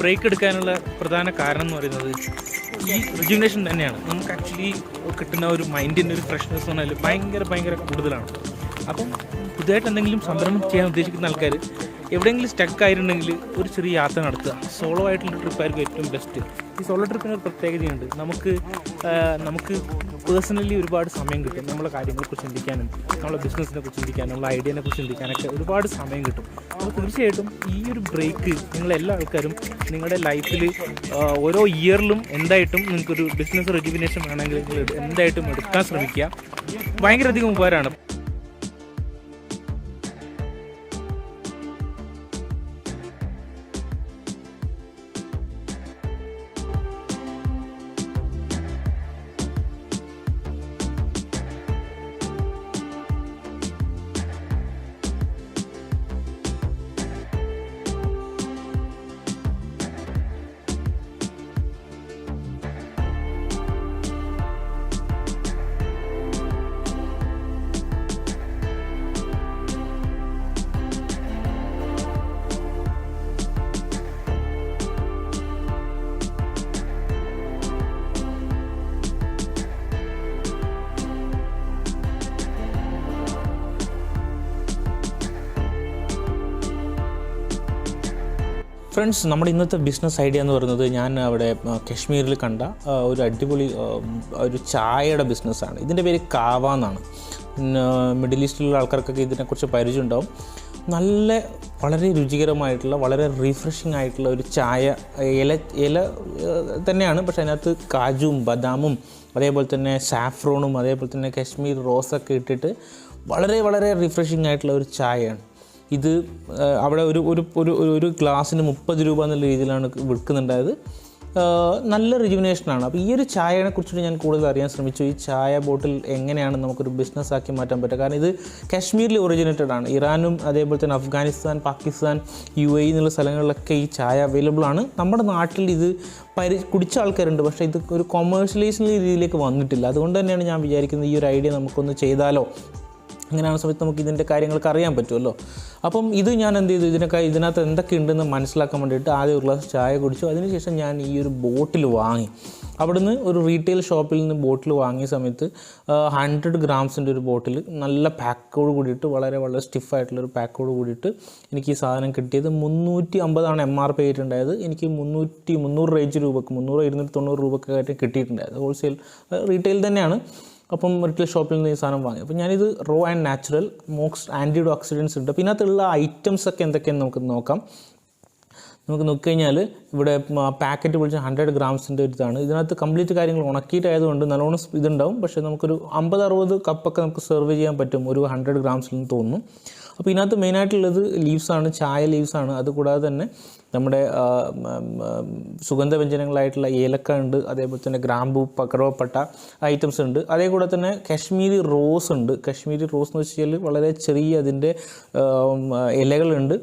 Break എടുക്കാനുള്ള പ്രധാന കാരണം എന്ന് പറയുന്നത് ഈ റിജുവിനേഷൻ തന്നെയാണ്. നമുക്ക് ആക്ച്വലി കിട്ടുന്ന ഒരു മൈൻഡിന്റെ ഒരു ഫ്രഷ്നെസ് എന്ന് പറഞ്ഞാൽ ഭയങ്കര ഭയങ്കര കൂടുതലാണ്. അപ്പം പുതുതായിട്ട് എന്തെങ്കിലും സംരംഭം ചെയ്യാൻ ഉദ്ദേശിക്കുന്ന ആൾക്കാർ എവിടെയെങ്കിലും സ്റ്റക്ക് ആയിരുന്നെങ്കിൽ ഒരു ചെറിയ യാത്ര നടത്തുക. സോളോ ആയിട്ടുള്ള ട്രിപ്പായിരിക്കും ഏറ്റവും ബെസ്റ്റ് ഈ സോളോ ട്രിപ്പിന് ഒരു പ്രത്യേകതയുണ്ട്. നമുക്ക് നമുക്ക് പേഴ്സണലി ഒരുപാട് സമയം കിട്ടും നമ്മളെ കാര്യങ്ങളെക്കുറിച്ച് ചിന്തിക്കാനും നമ്മളെ ബിസിനസ്സിനെ കുറിച്ച് ചിന്തിക്കാനും നമ്മളെ ഐഡിയനെ കുറിച്ച് ചിന്തിക്കാനൊക്കെ ഒരുപാട് സമയം കിട്ടും. അപ്പോൾ തീർച്ചയായിട്ടും ഈ ഒരു ബ്രേക്ക് നിങ്ങളെല്ലാ ആൾക്കാരും നിങ്ങളുടെ ലൈഫിൽ ഓരോ ഇയറിലും എന്തായിട്ടും നിങ്ങൾക്കൊരു ബിസിനസ് റെജിവിനേഷൻ വേണമെങ്കിൽ നിങ്ങൾ എന്തായിട്ടും എടുക്കാൻ ശ്രമിക്കുക. ഭയങ്കര അധികം ഉപകാരമാണ്. ഫ്രണ്ട്സ് നമ്മുടെ ഇന്നത്തെ ബിസിനസ് ഐഡിയ എന്ന് പറയുന്നത് ഞാൻ അവിടെ കശ്മീരിൽ കണ്ട ഒരു അടിപൊളി ഒരു ചായയുടെ ബിസിനസ്സാണ് ഇതിന്റെ പേര് കാവ എന്നാണ്. മിഡിൽ ഈസ്റ്റിലുള്ള ആൾക്കാർക്കൊക്കെ ഇതിനെക്കുറിച്ച് പരിചയം ഉണ്ടാവും. നല്ല വളരെ രുചികരമായിട്ടുള്ള വളരെ റീഫ്രഷിംഗ് ആയിട്ടുള്ള ഒരു ചായ ഇല ഇല തന്നെയാണ്. പക്ഷേ അതിനകത്ത് കാജുവും ബദാമും അതേപോലെ തന്നെ സാഫ്രോണും അതേപോലെ തന്നെ കശ്മീർ റോസൊക്കെ ഇട്ടിട്ട് വളരെ വളരെ റിഫ്രഷിംഗ് ആയിട്ടുള്ള ഒരു ചായയാണ്. ഇത് അവിടെ ഒരു ഒരു ഒരു ഒരു- ഗ്ലാസ്സിന് മുപ്പത് രൂപ എന്നുള്ള രീതിയിലാണ് വിൽക്കുന്നുണ്ടായത്. നല്ല റിജുവിനേഷനാണ് അപ്പോൾ ഈ ഒരു ചായയെ കുറിച്ചിട്ട് ഞാൻ കൂടുതൽ അറിയാൻ ശ്രമിച്ചു. ഈ ചായ ബോട്ടിൽ എങ്ങനെയാണ് നമുക്കൊരു ബിസിനസ് ആക്കി മാറ്റാൻ പറ്റുക കാരണം ഇത് കാശ്മീരിൽ ഒറിജിനേറ്റഡ് ആണ്. ഇറാനും അതേപോലെ തന്നെ അഫ്ഗാനിസ്ഥാൻ പാകിസ്ഥാൻ യു എ എന്നുള്ള സ്ഥലങ്ങളിലൊക്കെ ഈ ചായ അവൈലബിൾ ആണ്. നമ്മുടെ നാട്ടിൽ ഇത് പരി കുടിച്ച ആൾക്കാരുണ്ട്. പക്ഷേ ഇത് ഒരു കൊമേഴ്ഷ്യലൈസിന്റെ രീതിയിലേക്ക് വന്നിട്ടില്ല. അതുകൊണ്ട് തന്നെയാണ് ഞാൻ വിചാരിക്കുന്നത് ഈ ഒരു ഐഡിയ നമുക്കൊന്ന് ചെയ്താലോ. അങ്ങനെയാണ് സമയത്ത് നമുക്ക് ഇതിന്റെ കാര്യങ്ങളൊക്കെ അറിയാൻ പറ്റുമല്ലോ. അപ്പം ഇത് ഞാൻ എന്ത് ചെയ്തു? ഇതിനൊക്കെ ഇതിനകത്ത് എന്തൊക്കെ ഉണ്ടെന്ന് മനസ്സിലാക്കാൻ വേണ്ടിയിട്ട് ആദ്യം ഒരു ഗ്ലാസ് ചായ കുടിച്ചു. അതിനുശേഷം ഞാൻ ഈ ഒരു ബോട്ടിൽ വാങ്ങി. അവിടുന്ന് ഒരു റീറ്റെയിൽ ഷോപ്പിൽ നിന്ന് ബോട്ടിൽ വാങ്ങിയ സമയത്ത് ഹൺഡ്രഡ് ഗ്രാംസിന്റെ ഒരു ബോട്ടിൽ നല്ല പാക്കോട് കൂടിയിട്ട് വളരെ വളരെ സ്റ്റിഫായിട്ടുള്ള ഒരു പാക്കോട് കൂടിയിട്ട് എനിക്ക് ഈ സാധനം കിട്ടിയത് മുന്നൂറ്റി അമ്പതാണ് എം ആർ പി ആയിട്ടുണ്ടായത് എനിക്ക് മുന്നൂറ്റി മുന്നൂറ് റേഞ്ച് രൂപക്ക് മുന്നൂറ് ഇരുന്നൂറ്റി തൊണ്ണൂറ് രൂപക്കായിട്ട് കിട്ടിയിട്ടുണ്ടായത് ഹോൾസെയിൽ റീറ്റെയിൽ തന്നെയാണ്. അപ്പം ഒരിക്കൽ ഷോപ്പിൽ നിന്ന് ഈ സാധനം വാങ്ങി. അപ്പം ഞാനിത് റോ ആൻഡ് നാച്ചുറൽ മോക്സ് ആന്റി ഓക്സിഡൻസ് ഉണ്ട്. പിന്നെ അതിലുള്ള ഐറ്റംസ് ഒക്കെ എന്തൊക്കെയെന്ന് നമുക്ക് നോക്കാം. നമുക്ക് നോക്കിക്കഴിഞ്ഞാൽ ഇവിടെ പാക്കറ്റ് വിളിച്ച ഹൺഡ്രഡ് ഗ്രാംസിന്റെ ഒരു ഇതാണ് ഇതിനകത്ത് കംപ്ലീറ്റ് കാര്യങ്ങൾ ഉണക്കിയിട്ടായതുകൊണ്ട് നല്ലോണം ഇതുണ്ടാവും. പക്ഷേ നമുക്കൊരു അമ്പത് അറുപത് കപ്പൊക്കെ നമുക്ക് സെർവ് ചെയ്യാൻ പറ്റും. ഒരു ഹൺഡ്രഡ് ഗ്രാംസിൽ നിന്ന് തോന്നുന്നു അപ്പോൾ ഇതിനകത്ത് മെയിനായിട്ടുള്ളത് ലീവ്സാണ് ചായ ലീവ്സാണ് അതുകൂടാതെ തന്നെ നമ്മുടെ സുഗന്ധവ്യഞ്ജനങ്ങളായിട്ടുള്ള ഏലക്ക ഉണ്ട് അതേപോലെ തന്നെ ഗ്രാമ്പു പക്കറവപ്പട്ട ഐറ്റംസ് ഉണ്ട്. അതേ കൂടെ തന്നെ കശ്മീരി റോസ് ഉണ്ട്. കശ്മീരി റോസ് എന്ന് വെച്ച് കഴിഞ്ഞാൽ വളരെ ചെറിയ അതിന്റെ ഇലകളുണ്ട്.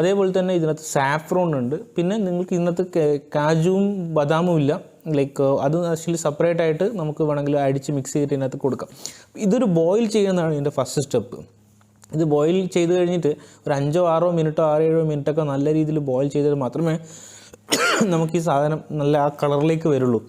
അതേപോലെ തന്നെ ഇതിനകത്ത് സാഫ്രോൺ ഉണ്ട്. പിന്നെ നിങ്ങൾക്ക് ഇതിനകത്ത് കാജുവും ബദാമും ഇല്ല. ലൈക്ക് അത് ആക്ച്വലി സെപ്പറേറ്റ് ആയിട്ട് നമുക്ക് വേണമെങ്കിൽ അടിച്ച് മിക്സ് ചെയ്തിട്ട് ഇതിനകത്ത് കൊടുക്കാം. ഇതൊരു ബോയിൽ ചെയ്യുന്നതാണ് ഇതിന്റെ ഫസ്റ്റ് സ്റ്റെപ്പ് ഇത് ബോയിൽ ചെയ്ത് കഴിഞ്ഞിട്ട് ഒരു അഞ്ചോ ആറോ മിനിറ്റോ ആറോ ഏഴോ മിനിറ്റൊക്കെ നല്ല രീതിയിൽ ബോയിൽ ചെയ്താൽ മാത്രമേ നമുക്ക് ഈ സാധനം നല്ല ആ കളറിലേക്ക് വരുള്ളൂ.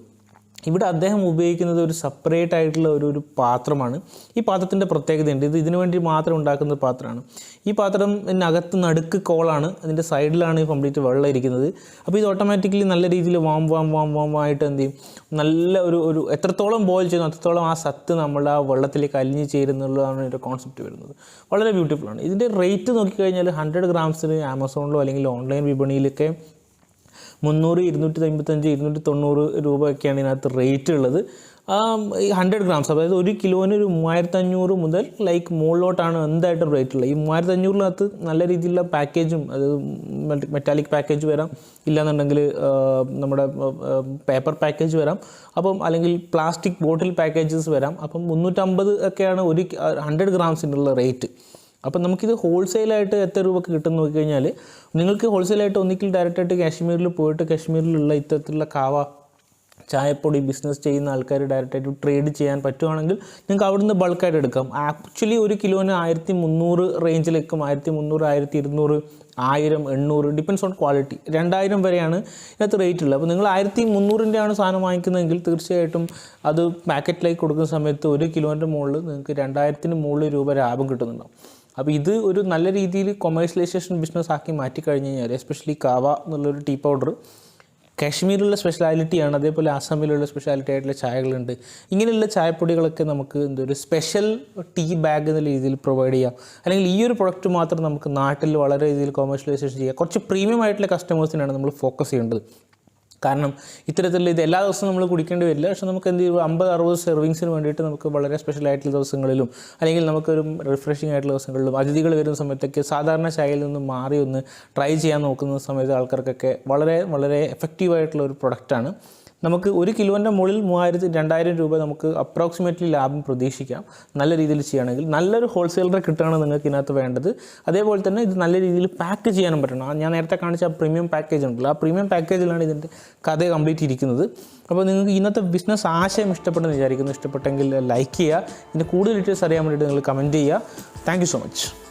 ഇവിടെ അദ്ദേഹം ഉപയോഗിക്കുന്നത് ഒരു സെപ്പറേറ്റ് ആയിട്ടുള്ള ഒരു ഒരു പാത്രമാണ്. ഈ പാത്രത്തിന്റെ പ്രത്യേകതയുണ്ട്. ഇത് ഇതിനു വേണ്ടി മാത്രം ഉണ്ടാക്കുന്ന പാത്രമാണ്. ഈ പാത്രം ഇതിനകത്ത് നടുക്ക് കോളാണ്. അതിന്റെ സൈഡിലാണ് ഈ കംപ്ലീറ്റ് വെള്ളം ഇരിക്കുന്നത്. അപ്പോൾ ഇത് ഓട്ടോമാറ്റിക്കലി നല്ല രീതിയിൽ വാം വാം വാം വാം ആയിട്ട് എന്ത് ചെയ്യും? നല്ല ഒരു ഒരു എത്രത്തോളം ബോയിൽ ചെയ്യുന്നു അത്രത്തോളം ആ സത്ത് നമ്മൾ ആ വെള്ളത്തിലേക്ക് അലിഞ്ഞ് ചേരുന്നുള്ളതാണ് ഒരു കോൺസെപ്റ്റ് വരുന്നത്. വളരെ ബ്യൂട്ടിഫുൾ ആണ്. ഇതിന്റെ റേറ്റ് നോക്കിക്കഴിഞ്ഞാൽ ഹൺഡ്രഡ് ഗ്രാംസിന് ആമസോണിലോ അല്ലെങ്കിൽ ഓൺലൈൻ വിപണിയിലൊക്കെ മുന്നൂറ് ഇരുന്നൂറ്റി അമ്പത്തഞ്ച് ഇരുന്നൂറ്റി തൊണ്ണൂറ് രൂപയൊക്കെയാണ് ഇതിനകത്ത് റേറ്റ് ഉള്ളത്. ഹൺഡ്രഡ് ഗ്രാംസ് അതായത് ഒരു കിലോന് ഒരു മൂവായിരത്തഞ്ഞൂറ് മുതൽ ലൈക്ക് മുകളിലോട്ടാണ് എന്തായിട്ടും റേറ്റ് ഉള്ളത്. ഈ മൂവായിരത്തഞ്ഞൂറിനകത്ത് നല്ല രീതിയിലുള്ള പാക്കേജും അത് മെറ്റാലിക് പാക്കേജ് വരാം. ഇല്ലാന്നുണ്ടെങ്കിൽ നമ്മുടെ പേപ്പർ പാക്കേജ് വരാം. അപ്പം അല്ലെങ്കിൽ പ്ലാസ്റ്റിക് ബോട്ടിൽ പാക്കേജസ് വരാം. അപ്പം മുന്നൂറ്റമ്പത് ഒക്കെയാണ് ഒരു ഹൺഡ്രഡ് ഗ്രാംസിനുള്ള റേറ്റ് അപ്പം നമുക്കിത് ഹോൾസെയിലായിട്ട് എത്ര രൂപക്ക് കിട്ടും നോക്കി കഴിഞ്ഞാൽ നിങ്ങൾക്ക് ഹോൾസെയിലായിട്ട് ഒന്നിക്കിൽ ഡയറക്റ്റായിട്ട് കാശ്മീരിൽ പോയിട്ട് കാശ്മീരിലുള്ള ഇത്തരത്തിലുള്ള കാവ ചായപ്പൊടി ബിസിനസ് ചെയ്യുന്ന ആൾക്കാർ ഡയറക്റ്റായിട്ട് ട്രേഡ് ചെയ്യാൻ പറ്റുവാണെങ്കിൽ നിങ്ങൾക്ക് അവിടുന്ന് ബൾക്കായിട്ട് എടുക്കാം. ആക്ച്വലി ഒരു കിലോന് ആയിരത്തി മുന്നൂറ് റേഞ്ചിലേക്കും ആയിരത്തി മുന്നൂറ് ആയിരത്തി ഇരുന്നൂറ് ആയിരം എണ്ണൂറ് ഡിപ്പെൻസ് ഓൺ ക്വാളിറ്റി രണ്ടായിരം വരെയാണ് ഇതിനകത്ത് റേറ്റ് ഉള്ളത്. അപ്പോൾ നിങ്ങൾ ആയിരത്തി മുന്നൂറിന്റെ ആണ് സാധനം വാങ്ങിക്കുന്നതെങ്കിൽ തീർച്ചയായിട്ടും അത് പാക്കറ്റിലേക്ക് കൊടുക്കുന്ന സമയത്ത് ഒരു കിലോന്റെ മുകളിൽ നിങ്ങൾക്ക് രണ്ടായിരത്തിന് മുകളിൽ രൂപ ലാഭം കിട്ടുന്നുണ്ടാവും. അപ്പോൾ ഇത് ഒരു നല്ല രീതിയിൽ കൊമേഴ്സ്യലൈസേഷൻ ബിസിനസ് ആക്കി മാറ്റി കഴിഞ്ഞ് കഴിഞ്ഞാൽ എസ്പെഷ്യലി കാവ എന്നുള്ളൊരു ടീ പൗഡർ കാശ്മീരിലുള്ള സ്പെഷ്യാലിറ്റിയാണ് അതേപോലെ ആസാമിലുള്ള സ്പെഷ്യാലിറ്റി ആയിട്ടുള്ള ചായകളുണ്ട്. ഇങ്ങനെയുള്ള ചായപ്പൊടികളൊക്കെ നമുക്ക് എന്താ ഒരു സ്പെഷ്യൽ ടീ ബാഗ് എന്ന രീതിയിൽ പ്രൊവൈഡ് ചെയ്യാം. അല്ലെങ്കിൽ ഈ ഒരു പ്രൊഡക്റ്റ് മാത്രം നമുക്ക് നാട്ടിൽ വളരെ രീതിയിൽ കൊമേഴ്ഷ്യലൈസേഷൻ ചെയ്യാം. കുറച്ച് പ്രീമിയം ആയിട്ടുള്ള കസ്റ്റമേഴ്സിനാണ് നമ്മൾ ഫോക്കസ് ചെയ്യേണ്ടത്. കാരണം ഇത്തരത്തിലുള്ള ഇത് എല്ലാ ദിവസവും നമ്മൾ കുടിക്കേണ്ടി വരില്ല. പക്ഷെ നമുക്ക് എന്ത് ചെയ്യും? അമ്പത് അറുപത് സെർവിങ്സിന് വേണ്ടിയിട്ട് നമുക്ക് വളരെ സ്പെഷ്യൽ ആയിട്ടുള്ള ദിവസങ്ങളിലും അല്ലെങ്കിൽ നമുക്കൊരു റിഫ്രഷിംഗ് ആയിട്ടുള്ള ദിവസങ്ങളിലും അതിഥികൾ വരുന്ന സമയത്തൊക്കെ സാധാരണ ചായയിൽ നിന്ന് മാറി ഒന്ന് ട്രൈ ചെയ്യാൻ നോക്കുന്ന സമയത്ത് ആൾക്കാർക്കൊക്കെ വളരെ വളരെ എഫക്റ്റീവായിട്ടുള്ള ഒരു പ്രൊഡക്റ്റാണ് നമുക്ക് ഒരു കിലോന്റെ മുകളിൽ മൂവായിരത്തി രണ്ടായിരം രൂപ നമുക്ക് അപ്രോക്സിമേറ്റ്ലി ലാഭം പ്രതീക്ഷിക്കാം. നല്ല രീതിയിൽ ചെയ്യുകയാണെങ്കിൽ നല്ലൊരു ഹോൾസെയിലറെ കിട്ടുകയാണ് നിങ്ങൾക്ക് ഇതിനകത്ത് വേണ്ടത്. അതേപോലെ തന്നെ ഇത് നല്ല രീതിയിൽ പാക്ക് ചെയ്യാനും പറ്റണം. ഞാൻ നേരത്തെ കാണിച്ച ആ പ്രീമിയം പാക്കേജ് ഉണ്ടല്ലോ. ആ പ്രീമിയം പാക്കേജിലാണ് ഇതിന്റെ കഥ കംപ്ലീറ്റ് ഇരിക്കുന്നത്. അപ്പോൾ നിങ്ങൾക്ക് ഇന്നത്തെ ബിസിനസ് ആശയം ഇഷ്ടപ്പെട്ടെന്ന് വിചാരിക്കുന്നു. ഇഷ്ടപ്പെട്ടെങ്കിൽ ലൈക്ക് ചെയ്യുക. ഇതിന്റെ കൂടുതൽ ഡീറ്റെയിൽസ് അറിയാൻ വേണ്ടിയിട്ട് നിങ്ങൾ കമന്റ് ചെയ്യുക. Thank so much